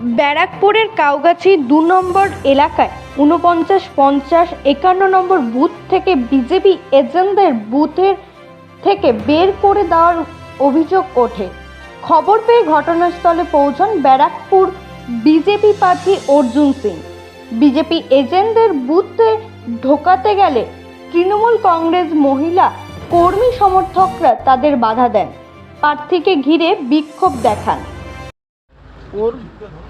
ব্যারাকপুরের কাউগাছি দু নম্বর এলাকায় উনপঞ্চাশ পঞ্চাশ, একান্ন নম্বর বুথ থেকে বিজেপি এজেন্টদের বুথের থেকে বের করে দেওয়ার অভিযোগ ওঠে। খবর পেয়ে ঘটনাস্থলে পৌঁছন ব্যারাকপুর বিজেপি প্রার্থী অর্জুন সিং। বিজেপি এজেন্টদের বুথে ঢোকাতে গেলে তৃণমূল কংগ্রেস মহিলা কর্মী সমর্থকরা তাদের বাধা দেন। প্রার্থীকে ঘিরে বিক্ষোভ দেখান। Kamalpur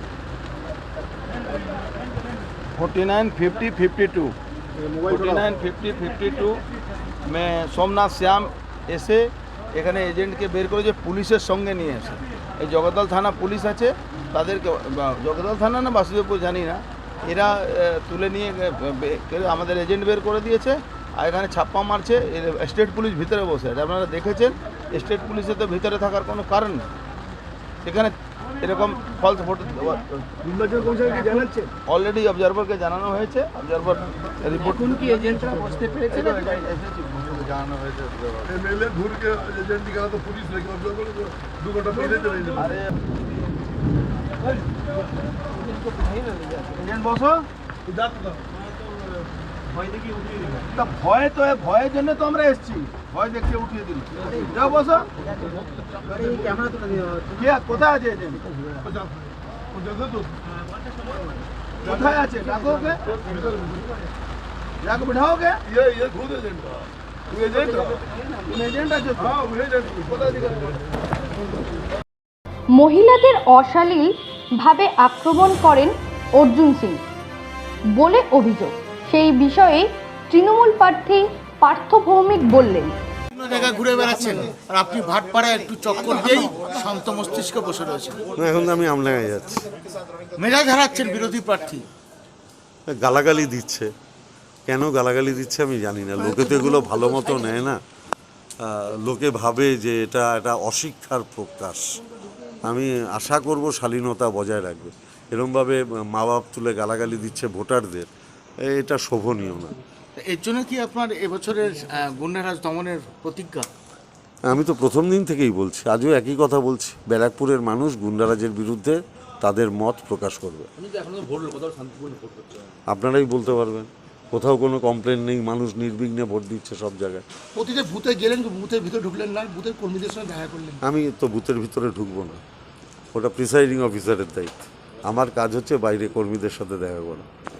forty nine fifty fifty two forty nine fifty fifty two में সোমনাথ শ্যাম এসে এখানে এজেন্টকে বের করে যে পুলিশের সঙ্গে নিয়ে এসে এই জগদ্দল থানা পুলিশ আছে তাদেরকে বা জগদ্দল থানা না বাসুদেবপুর জানি না এরা আহ, তুলে নিয়ে আহ, বে- করে আমাদের এজেন্ট বের করে দিয়েছে আর এখানে ছাপ্পা মারছে এর স্টেট পুলিশ ভিতরে বসে আছে আপনারা দেখেছেন স্টেট পুলিশে তো ভিতরে থাকার কোনো কারণ নেই সেখানে এরকম ফলস ভোটার নির্বাচন কমিশনকে জানাচ্ছে? অলরেডি অবজারভারকে জানানো হয়েছে অবজারভার রিপোর্ট কি এজেন্টরা বুঝতে পেরেছে জানানো হয়েছে মেলে ঘুর কে এজেন্ট নিকালা তো পুলিশ লেগে তা ভয় তো এ ভয়ের জন্য তো আমরা এসেছি ভয় দেখতে উঠিয়ে দিল যাও বসো ক্যামেরা তুলে দেওয়া হচ্ছে কে কোথায় আছে এজেন্ট কোথায় আছে ডাকো ওকে যাকে বিঠাওকে ये ये खुद एजेंट था वो एजेंट था তুমি এজেন্ট আছো তো? हाँ वो एजेंट কোথায় দিকে মহিলাদের অশালীল ভাবে আক্রমণ করেন অর্জুন সিং বলে অভিযোগ সেই বিষয়ে তৃণমূল প্রার্থী পার্থ ভৌমিক বললেন। বিভিন্ন জায়গায় ঘুরে বেড়াচ্ছেন আর আপনি ভাটপাড়ায় একটু চক্কর দিয়েই শান্ত মস্তিষ্কে বসে রয়েছেন। এখন আমি যাচ্ছি। মেজাজ হারাচ্ছেন বিরোধী প্রার্থী। গালাগালি দিচ্ছে। কেন গালাগালি দিচ্ছে আমি জানি না। লোকে তো এগুলো ভালো মতো নেয় না। লোকে ভাবে যে এটা একটা অশিক্ষার প্রকাশ। আমি আশা করব শালীনতা বজায় রাখবে। এরমভাবে মা বাপ তুলে গালাগালি দিচ্ছে ভোটারদের। এটা শোভনীয় না। এর জন্য কি আপনার এবছরের গুন্ডারাজ দমনের প্রতিজ্ঞা? আমি তো প্রথম দিন থেকেই বলছি আজও একই কথা বলছি। ব্যারাকপুরের মানুষ গুন্ডারাজের বিরুদ্ধে তাদের মত প্রকাশ করবে। আপনারাই বলতে পারবেন কোথাও কোনো কমপ্লেন নেই মানুষ নির্বিঘ্নে ভোট দিচ্ছে সব জায়গায়। প্রতিটা বুথে গেলেন বুথের ভিতরে ঢুকলেন না? বুথের কর্মীদের সঙ্গে দেখা করলেন আমি তো বুথের ভিতরে ঢুকবো না। ওটা প্রিসাইডিং অফিসারের দায়িত্ব। আমার কাজ হচ্ছে বাইরে কর্মীদের সাথে দেখা করা।